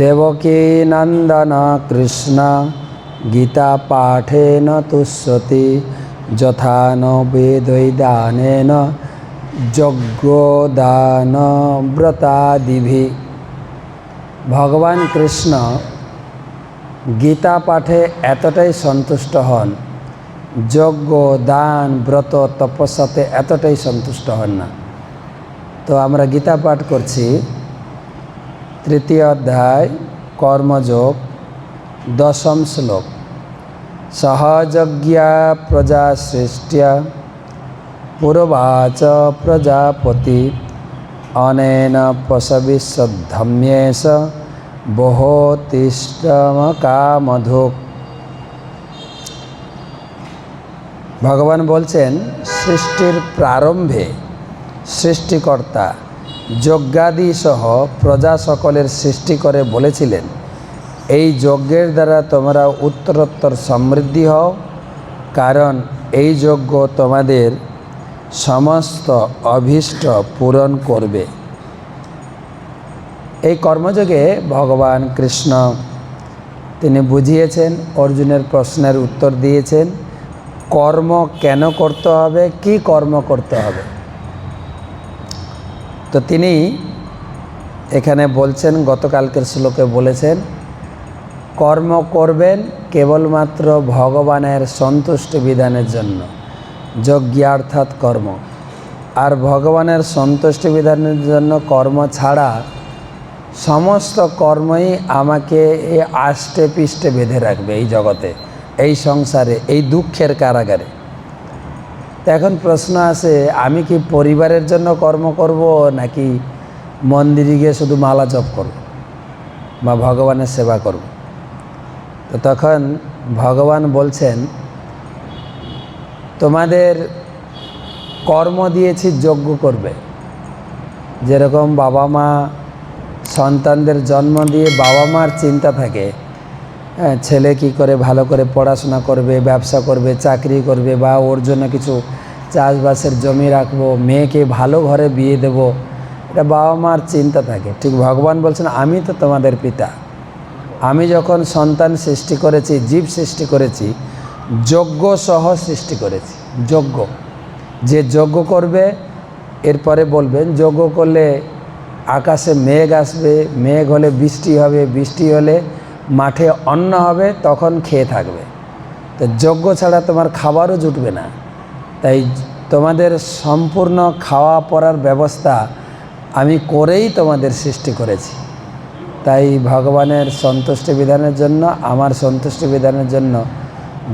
দেবকী নন্দন কৃষ্ণ গীতা পাঠেন তুষ্যতি, যথা ন যজ্ঞদান ব্রতাদিভি ভগবান কৃষ্ণ গীতা পাঠে এতটাই সন্তুষ্ট হন যজ্ঞ দান ব্রত, তপস্যাতে এতটাই সন্তুষ্ট হন না। তো আমরা গীতা পাঠ করছি। তৃতীয় অধ্যায় কর্মযোগ দশম শ্লোক সহযজ্ঞা প্রজা সৃষ্টিয়া পুরবাচ প্রজাপতি অনেন পশবিশ্বধম্যেশ বহতিষ্ঠমকামধুক ভগবান বলছেন সৃষ্টির প্রারম্ভে সৃষ্টিকর্তা যজ্ঞাদি সহ প্রজা সকলের সৃষ্টি করে বলেছিলেন, এই যজ্ঞের দ্বারা তোমরা উত্তরোত্তর সমৃদ্ধি হও, কারণ এই যজ্ঞ তোমাদের সমস্ত অভীষ্ট পূরণ করবে এই কর্মযোগে ভগবান কৃষ্ণ তিনি বুঝিয়েছেন, অর্জুনের প্রশ্নের উত্তর দিয়েছেন, কর্ম কেন করতে হবে? কি কর্ম করতে হবে? তো তিনি এখানে বলছেন, গতকালকের শ্লোকে বলেছেন, কর্ম করবেন কেবলমাত্র ভগবানের সন্তুষ্ট বিধানের জন্য যজ্ঞার্থাৎ কর্ম। আর ভগবানের সন্তুষ্ট বিধানের জন্য কর্ম ছাড়া সমস্ত কর্মই আমাকে এই আষ্টে পিষ্টে বেঁধে রাখবে এই জগতে, এই সংসারে, এই দুঃখের কারাগারে। এখন প্রশ্ন আছে, আমি কি পরিবারের জন্য কর্ম করব নাকি মন্দিরে গিয়ে শুধু মালা জপ করব বা ভগবানের সেবা করব? তো তখন ভগবান বলছেন, তোমাদের কর্ম দিয়েছি যজ্ঞ করবে। যেরকম বাবা মা সন্তানদের জন্ম দিয়ে বাবা মার চিন্তা থাকে হ্যাঁ ছেলে কি করে ভালো করে পড়াশোনা করবে, ব্যবসা করবে, চাকরি করবে বা ওর জন্য কিছু চাষবাসের জমি রাখব, মেয়েকে ভালো ঘরে বিয়ে দেব, এটা বাবা মার চিন্তা থাকে। ঠিক ভগবান বলছেন, আমি তো তোমাদের পিতা। আমি যখন সন্তান সৃষ্টি করেছি, জীব সৃষ্টি করেছি, যজ্ঞ সহ সৃষ্টি করেছি। যজ্ঞ। যে যজ্ঞ করবে, এরপরে বলবেন, যজ্ঞ করলে আকাশে মেঘ আসবে, মেঘ হলে বৃষ্টি হবে, বৃষ্টি হলে মাঠে অন্ন হবে, তখন খেয়ে থাকবে। তো যজ্ঞ ছাড়া তোমার খাবারও জুটবে না। তাই তোমাদের সম্পূর্ণ খাওয়া পড়ার ব্যবস্থা আমি করেই তোমাদের সৃষ্টি করেছি। তাই ভগবানের সন্তুষ্টি বিধানের জন্য, আমার সন্তুষ্টি বিধানের জন্য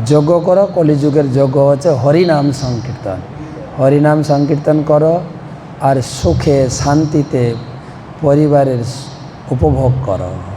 যজ্ঞ করো, কলিযুগের যজ্ঞ হচ্ছে হরিনাম সংকীর্তন। হরিনাম সংকীর্তন করো আর সুখে শান্তিতে পরিবারের উপভোগ করো।